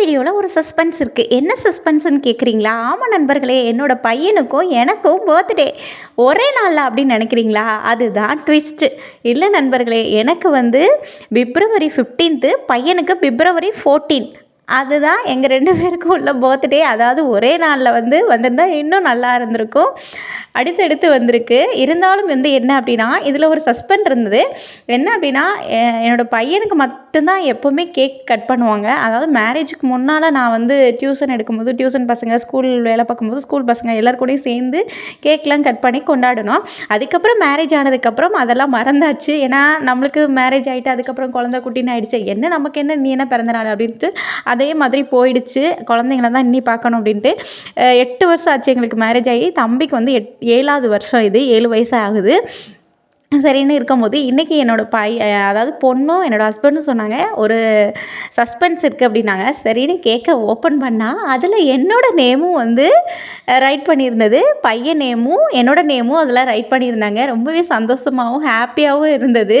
வீடியோவில் ஒரு சஸ்பென்ஸ் இருக்குது என்ன சஸ்பென்ஸ்ன்னு கேட்குறீங்களா ஆமாம் நண்பர்களே என்னோட பையனுக்கும் எனக்கும் பர்த்டே ஒரே நாளில் அப்படின்னு நினைக்கிறீங்களா? அதுதான் ட்விஸ்ட்டு இல்லை நண்பர்களே எனக்கு வந்து பிப்ரவரி ஃபிஃப்டீன்த்து பையனுக்கு பிப்ரவரி ஃபோர்டீன் அதுதான் எங்கள் ரெண்டு பேருக்கும் உள்ள பர்த்டே அதாவது ஒரே நாளில் வந்து வந்திருந்தால் இன்னும் நல்லா இருந்திருக்கும். அடுத்தடுத்து வந்திருக்கு. இருந்தாலும் வந்து என்ன அப்படின்னா இதில் ஒரு சஸ்பெண்ட் இருந்தது. என்ன அப்படின்னா என்னோடய என்னோட பையனுக்கு மட்டும்தான் எப்போவுமே கேக் கட் பண்ணுவாங்க. அதாவது மேரேஜுக்கு முன்னால் நான் வந்து டியூஷன் எடுக்கும்போது டியூஷன் பசங்க ஸ்கூல் வேலை பார்க்கும்போது ஸ்கூல் பசங்க எல்லாருக்கூடையும் சேர்ந்து கேக்லாம் கட் பண்ணி கொண்டாடணும் அதுக்கப்புறம் மேரேஜ் ஆனதுக்கப்புறம் அதெல்லாம் மறந்தாச்சு. ஏன்னா நம்மளுக்கு மேரேஜ் ஆகிட்டு அதுக்கப்புறம் குழந்த குட்டின்னு ஆகிடுச்சு என்ன நமக்கு என்ன நீ என்ன பிறந்த நாள் அப்படின்ட்டு அதே மாதிரி போயிடுச்சு. குழந்தைங்கள தான் இன்னி பார்க்கணும் அப்படின்ட்டு எட்டு வருஷம் ஆச்சு எங்களுக்கு மேரேஜ் ஆகி. தம்பிக்கு வந்து எட் ஏழாவது வருஷம் இது ஏழு வயசு ஆகுது. சரின்னு இருக்கும்போது இன்றைக்கி என்னோடய பை அதாவது பொண்ணும் என்னோடய ஹஸ்பண்டும் சொன்னாங்க ஒரு சஸ்பென்ஸ் இருக்குது அப்படின்னாங்க. சரின்னு கேக்கை ஓப்பன் பண்ணால் அதில் என்னோடய நேமும் வந்து ரைட் பண்ணியிருந்தது. பையன் நேமும் என்னோடய நேமும் அதில் ரைட் பண்ணியிருந்தாங்க. ரொம்பவே சந்தோஷமாகவும் ஹாப்பியாகவும் இருந்தது.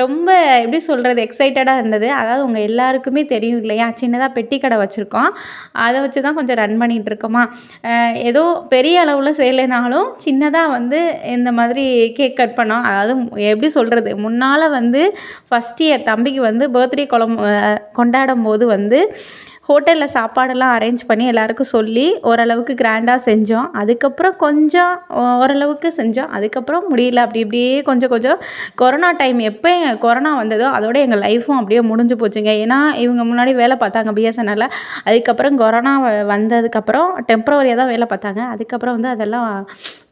ரொம்ப எப்படி சொல்கிறது எக்ஸைட்டடாக இருந்தது. அதாவது உங்கள் எல்லாருக்குமே தெரியும் இல்லையா? சின்னதாக பெட்டி கடை வச்சுருக்கோம். அதை வச்சு தான் கொஞ்சம் ரன் பண்ணிகிட்டு இருக்கோமா? ஏதோ பெரிய அளவில் செய்யலைனாலும் சின்னதாக வந்து இந்த மாதிரி கேக் கட் பண்ணோம். அதாவது எப்படி சொல்கிறது முன்னால் வந்து ஃபஸ்ட் இயர் தம்பிக்கு வந்து பர்த்டே குழம்பு கொண்டாடும் போது வந்து ஹோட்டலில் சாப்பாடெல்லாம் அரேஞ்ச் பண்ணி எல்லாருக்கும் சொல்லி ஓரளவுக்கு கிராண்டாக செஞ்சோம். அதுக்கப்புறம் கொஞ்சம் ஓரளவுக்கு செஞ்சோம். அதுக்கப்புறம் முடியல. அப்படி இப்படியே கொஞ்சம் கொஞ்சம் கொரோனா டைம் எப்போ கொரோனா வந்ததோ அதோட எங்கள் லைஃப்பும் அப்படியே முடிஞ்சு போச்சுங்க. ஏன்னா இவங்க முன்னாடி வேலை பார்த்தாங்க பிஎஸ்என்எல்ல அதுக்கப்புறம் கொரோனா வ- வந்ததுக்கப்புறம் டெம்ப்ரவரியாக தான் வேலை பார்த்தாங்க. அதுக்கப்புறம் வந்து அதெல்லாம்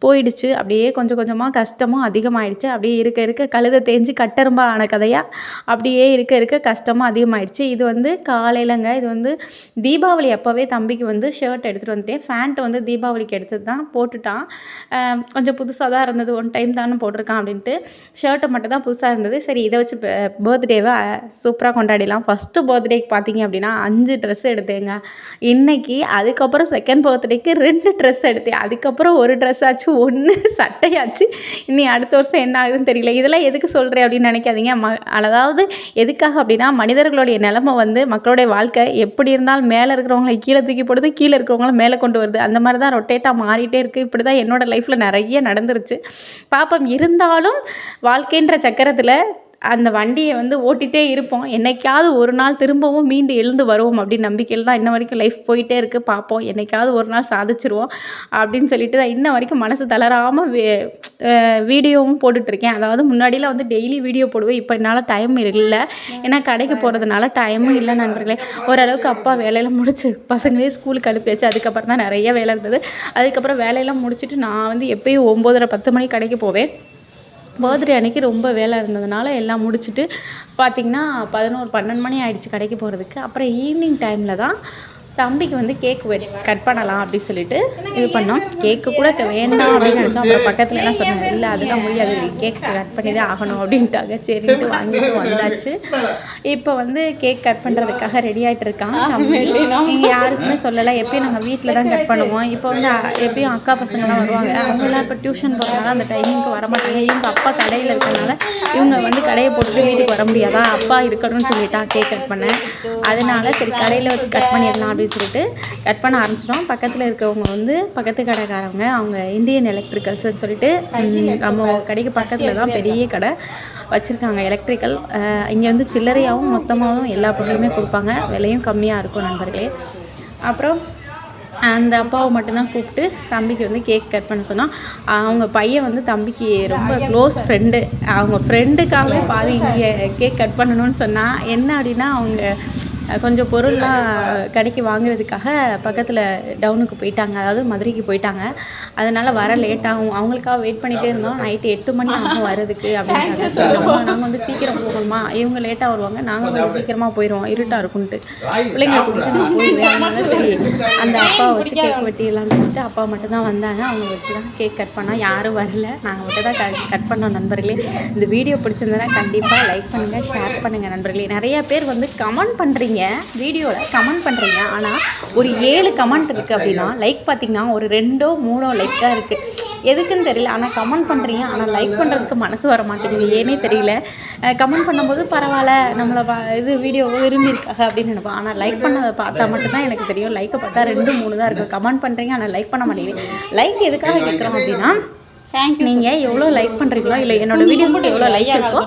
போயிடுச்சு. அப்படியே கொஞ்சம் கொஞ்சமாக கஷ்டமும் அதிகமாயிடுச்சு. அப்படியே இருக்க இருக்க கழுதை தேஞ்சு கட்டெரும்பா ஆன கதையாக அப்படியே இருக்க இருக்க கஷ்டமும் அதிகமாயிடுச்சு. இது வந்து காலையிலங்க. இது வந்து தீபாவளி அப்போவே தம்பிக்கு வந்து ஷர்ட் எடுத்துகிட்டு வந்துட்டேன். ஃபேண்ட் வந்து தீபாவளிக்கு எடுத்து தான் போட்டுட்டான். கொஞ்சம் புதுசாக தான் இருந்தது. ஒன் டைம் தானே போட்டிருக்கான் அப்படின்ட்டு ஷர்ட்டை மட்டும் தான் புதுசாக இருந்தது. சரி இதை வச்சு பர்த்டேவை சூப்பராக கொண்டாடிடலாம். ஃபஸ்ட்டு பர்த்டேக்கு பார்த்தீங்க அப்படின்னா அஞ்சு ட்ரெஸ் எடுத்தேங்க. இன்றைக்கி அதுக்கப்புறம் செகண்ட் பர்த்டேக்கு ரெண்டு ட்ரெஸ் எடுத்தேன். அதுக்கப்புறம் ஒரு ட்ரெஸ் ஆச்சு ஒன்று சட்டையாச்சு. இனி அடுத்த வருஷம் என்ன ஆகுதுன்னு தெரியல. இதெல்லாம் எதுக்கு சொல்கிறேன் அப்படின்னு நினைக்காதீங்க. ம அதாவது எதுக்காக அப்படின்னா மனிதர்களுடைய நிலமை வந்து மக்களுடைய வாழ்க்கை எப்படி இருந்தால் மேலே இருக்கிறவங்களை கீழே தூக்கி போடுது கீழே இருக்கிறவங்கள மேலே கொண்டு வருது. அந்த மாதிரி தான் ரொட்டேட்டாக மாறிட்டே இருக்குது இப்படி தான் என்னோடய லைஃப்பில் நிறைய நடந்துருச்சு. பாப்பம் இருந்தாலும் வாழ்க்கைன்ற சக்கரத்தில் அந்த வண்டியை வந்து ஓட்டிகிட்டே இருப்போம். என்னைக்காவது ஒரு நாள் திரும்பவும் மீண்டு எழுந்து வருவோம் அப்படின்னு நம்பிக்கையில் தான் இன்ன வரைக்கும் லைஃப் போயிட்டே இருக்குது பார்ப்போம். என்னைக்காவது ஒரு நாள் சாதிச்சிருவோம் அப்படின்னு சொல்லிட்டு தான் இன்ன வரைக்கும் மனசு தளராமல் வீடியோவும் போட்டுட்ருக்கேன் அதாவது முன்னாடியெலாம் வந்து டெய்லி வீடியோ போடுவேன். இப்போ என்னால் டைம் இல்லை. ஏன்னா கடைக்கு போகிறதுனால டைமும் இல்லை நண்பர்களே. ஓரளவுக்கு அப்பா வேலையெல்லாம் முடிச்சு பசங்களே ஸ்கூலுக்கு அனுப்பியாச்சு அதுக்கப்புறம் தான் நிறைய வேலை இருந்தது. அதுக்கப்புறம் வேலையெல்லாம் முடிச்சுட்டு நான் வந்து எப்பயும் ஒம்போதரை பத்து மணிக்கு கடைக்கு போவேன். பர்த்டே அன்னைக்கு ரொம்ப வேலை இருந்ததுனால எல்லாம் முடிச்சுட்டு பார்த்திங்கன்னா பதினோரு பன்னெண்டு மணி ஆகிடுச்சி கடைக்கு போகிறதுக்கு அப்புறம் ஈவினிங் டைமில் தான் தம்பிக்கு வந்து கேக் கட் பண்ணலாம் அப்படின்னு சொல்லிட்டு இது பண்ணோம். கேக்கு கூட வேண்டாம் அப்படின்னு நினச்சோம். அப்புறம் பக்கத்துல எல்லாம் சொன்னாங்க இல்லை அதெல்லாம் முடியாது. கேக் கட் பண்ணி தான் ஆகணும் அப்படின்ட்டாங்க. சரின்ட்டு வாங்கிட்டு வந்தாச்சு. இப்போ வந்து கேக் கட் பண்ணுறதுக்காக ரெடி ஆகிட்டு இருக்கான். நீங்கள் யாருக்குமே சொல்லலை. எப்பயும் நாங்கள் வீட்டில் தான் கட் பண்ணுவோம். இப்போ வந்து எப்பயும் அக்கா பசங்களாம் வருவாங்க. அவங்கெல்லாம் இப்போ டியூஷன் போகிறதுனால அந்த டைமிங்க்கு வர மாட்டாங்க இவங்க அப்பா கடையில் இருக்கறனால இவங்க வந்து கடையை போட்டுட்டு வீட்டுக்கு வர முடியாதா? அப்பா இருக்கணும்னு சொல்லிட்டா கேக் கட் பண்ண. அதனால சரி கடையில் வச்சு கட் பண்ணிடலாம் அப்படின்னு சொல்லிட்டு கட் பண்ண ஆரம்பிச்சிட்டோம். பக்கத்தில் இருக்கவங்க வந்து பக்கத்து கடைக்காரவங்க அவங்க இந்தியன் எலக்ட்ரிக்கல்ஸ்னு சொல்லிட்டு நம்ம கடைக்கு பக்கத்தில் தான் பெரிய கடை வச்சுருக்காங்க. எலக்ட்ரிக்கல் இங்கே வந்து சில்லறையாகவும் மொத்தமாகவும் எல்லா பொருளுமே கொடுப்பாங்க. விலையும் கம்மியாக இருக்கும் நண்பர்களே. அப்புறம் அந்த அப்பாவை மட்டும்தான் கூப்பிட்டு தம்பிக்கு வந்து கேக் கட் பண்ண சொன்னோம். அவங்க பையன் வந்து தம்பிக்கு ரொம்ப க்ளோஸ் ஃப்ரெண்டு அவங்க ஃப்ரெண்டுக்காகவே பாதி இங்கே கேக் கட் பண்ணணும்னு சொன்னால் என்ன அப்படின்னா அவங்க கொஞ்சம் பொருள்லாம் கடைக்கு வாங்குறதுக்காக பக்கத்தில் டவுனுக்கு போயிட்டாங்க. அதாவது மதுரைக்கு போயிட்டாங்க. அதனால் வர லேட் ஆகும். அவங்களுக்காக வெயிட் பண்ணிகிட்டே இருந்தோம். நைட்டு எட்டு மணி ஆகும் சரி நம்ம நாங்கள் வந்து சீக்கிரம் போகணுமா? இவங்க லேட்டாக வருவாங்க. நாங்கள் கொஞ்சம் சீக்கிரமாக போயிடுவோம் இருட்டாக இருக்கும்ட்டு பிள்ளைங்களை கூட்டிகிட்டு நான் போயிடுவேன் அதனால சரி. அந்த அப்பாவை வச்சு கேக் வெட்டிடலாம்னு சொல்லிட்டு அப்பா மட்டும் தான் வந்தாங்க. அவங்க வச்சு தான் கேக் கட் பண்ணோம் யாரும் வரல. நாங்கள் மட்டும் தான் கட் பண்ணோம் நண்பர்களே. இந்த வீடியோ பிடிச்சிருந்தனா கண்டிப்பாக லைக் பண்ணுங்கள் ஷேர் பண்ணுங்கள் நண்பர்களே. நிறைய பேர் வந்து கமெண்ட் பண்ணுறீங்க வீடியோவில் கமெண்ட் பண்ணுறீங்க ஆனால் ஒரு ஏழு கமெண்ட் இருக்குது அப்படின்னா லைக் பார்த்தீங்கன்னா ஒரு ரெண்டோ மூணோ லைக் தான் இருக்குது எதுக்குன்னு தெரியல. ஆனால் கமெண்ட் பண்ணுறீங்க ஆனால் லைக் பண்ணுறதுக்கு மனசு வர மாட்டேங்குது. ஏனே தெரியல. கமெண்ட் பண்ணும்போது பரவாயில்ல. நம்மளை வ இது வீடியோ விரும்பியிருக்காங்க அப்படின்னு நினைப்போம். ஆனால் லைக் பண்ணதை பார்த்தா மட்டும்தான் எனக்கு தெரியும். லைக்கை பார்த்தா ரெண்டு மூணு தான் இருக்குது கமெண்ட் பண்ணுறீங்க ஆனால் லைக் பண்ண மாட்டேங்குது. லைக் எதுக்காக கேட்குறோம் அப்படின்னா நீங்கள் எவ்வளோ லைக் பண்ணுறீங்களோ இல்லை என்னோட வீடியோஸ்க்கு எவ்வளோ லைக் இருக்கோ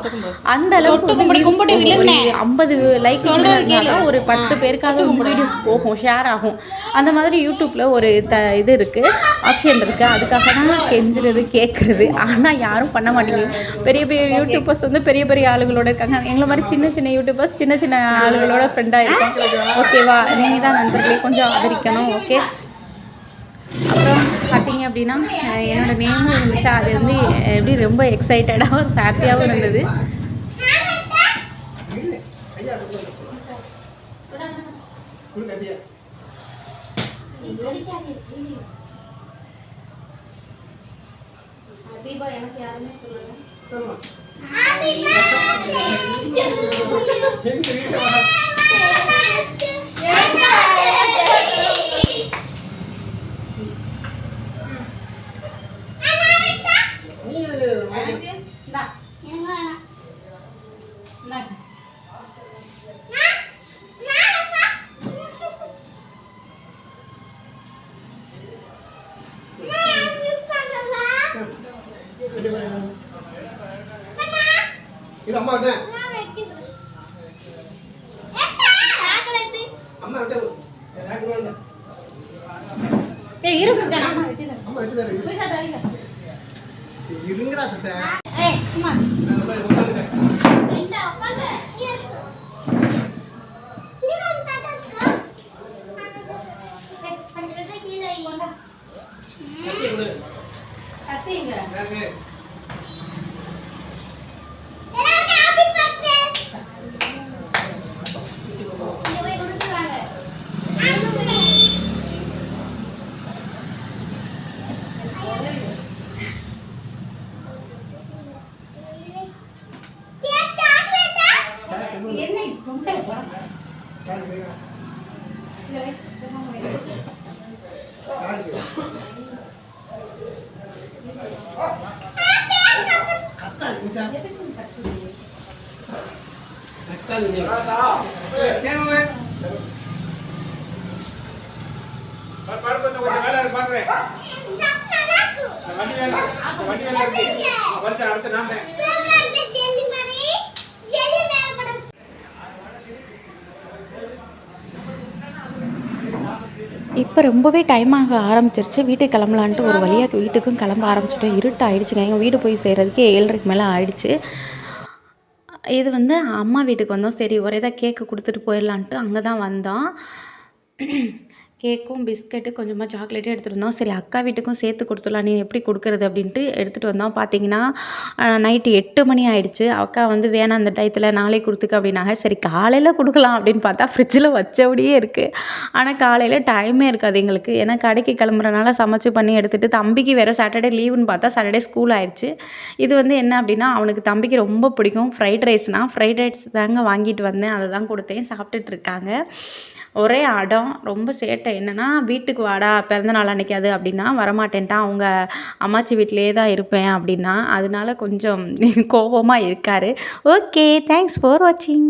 அந்த அளவுக்கு ஐம்பது லைக் இருந்தாலும் ஒரு பத்து பேருக்காக வீடியோஸ் போகும் ஷேர் ஆகும். அந்த மாதிரி யூடியூப்பில் ஒரு த இது இருக்குது ஆப்ஷன் இருக்குது அதுக்காக தான் கெஞ்சுறது கேட்குறது ஆனால் யாரும் பண்ண மாட்டேங்குது பெரிய பெரிய யூடியூபர்ஸ் வந்து பெரிய பெரிய ஆளுகளோட இருக்காங்க. எங்களை மாதிரி சின்ன சின்ன யூடியூபர்ஸ் சின்ன சின்ன ஆளுகளோட ஃப்ரெண்டாக இருக்கோம். ஓகேவா நீங்கள் தான் நண்பர்களே கொஞ்சம் ஆதரிக்கணும். ஓகே அப்புறம் பார்த்தீங்க அப்படின்னா என்னோட நேமும் இருந்துச்சு. அது வந்து எப்படி ரொம்ப எக்ஸைட்டடாகவும் ஹாப்பியாகவும் இருந்தது. இது அம்மா விட்டேன் அம்மா விட்டேன் எனக்கு வேண்டாம். அம்மா விட்டு தரேன். இருங்கடா சத்த நான் போய் உட்காந்துட்டேன் கத்தி எங்க? யாருக்கு? யாருக்கு வேணும்? யாருக்கு? கத்தாது, நிமிஷா. கத்தாது, நீ. சரி, மாமே. பருப்பு கொஞ்சம் வேலை இருக்கு பாக்குறேன் வண்டி வேலை வண்டி வேலை அடுத்து நான் தான் இப்போ ரொம்பவே டைம் ஆக ஆரம்பிச்சிருச்சு. வீட்டுக்கு கிளம்பலான்ட்டு ஒரு வழியாக வீட்டுக்கும் கிளம்ப ஆரம்பிச்சிட்டோம். இருட்டு ஆயிடுச்சுங்க எங்கள் வீடு போய் சேர்கிறதுக்கே ஏழரைக்கு மேலே ஆயிடுச்சு. இது வந்து அம்மா வீட்டுக்கு வந்தோம். சரி ஒரே தான் கேக்கு கொடுத்துட்டு போயிடலான்ட்டு அங்கே தான் வந்தோம். கேக்கும் பிஸ்கெட்டு கொஞ்சமாக சாக்லேட்டும் எடுத்துகிட்டு வந்தோம் சரி அக்கா வீட்டுக்கும் சேர்த்து கொடுத்துடலாம். நீ எப்படி கொடுக்குறது அப்படின்ட்டு எடுத்துகிட்டு வந்தோம் பார்த்தீங்கன்னா நைட்டு எட்டு மணி ஆயிடுச்சு. அக்கா வந்து வேணாம் அந்த டயத்தில் நாளைக்கு கொடுத்துக்க அப்படின்னாங்க. சரி காலையில் கொடுக்கலாம் அப்படின்னு பார்த்தா ஃப்ரிட்ஜில் வச்சபடியே இருக்குது ஆனால் காலையில் டைமே இருக்காது எங்களுக்கு. ஏன்னா கடைக்கு கிளம்புறனால சமைச்சு பண்ணி எடுத்துகிட்டு தம்பிக்கு வேறு சாட்டர்டே லீவுன்னு பார்த்தா சாட்டர்டே ஸ்கூல் ஆயிடுச்சு. இது வந்து என்ன அப்படின்னா அவனுக்கு தம்பிக்கு ரொம்ப பிடிக்கும். ஃப்ரைட் ரைஸ்னால் ஃப்ரைட் ரைஸ் தாங்க வாங்கிட்டு வந்தேன். அதை தான் கொடுத்தேன். சாப்பிட்டுட்டு இருக்காங்க. ஒரே அடம். ரொம்ப சேட்டை. என்னென்னா வீட்டுக்கு வாடா பிறந்த நாள் அன்னைக்கு அது அப்படின்னா வரமாட்டேன்ட்டா. அவங்க அம்மாச்சி வீட்டிலேயே தான் இருப்பேன் அப்படின்னா அதனால கொஞ்சம் கோபமாக இருக்கார். ஓகே தேங்க்ஸ் ஃபார் வாட்சிங்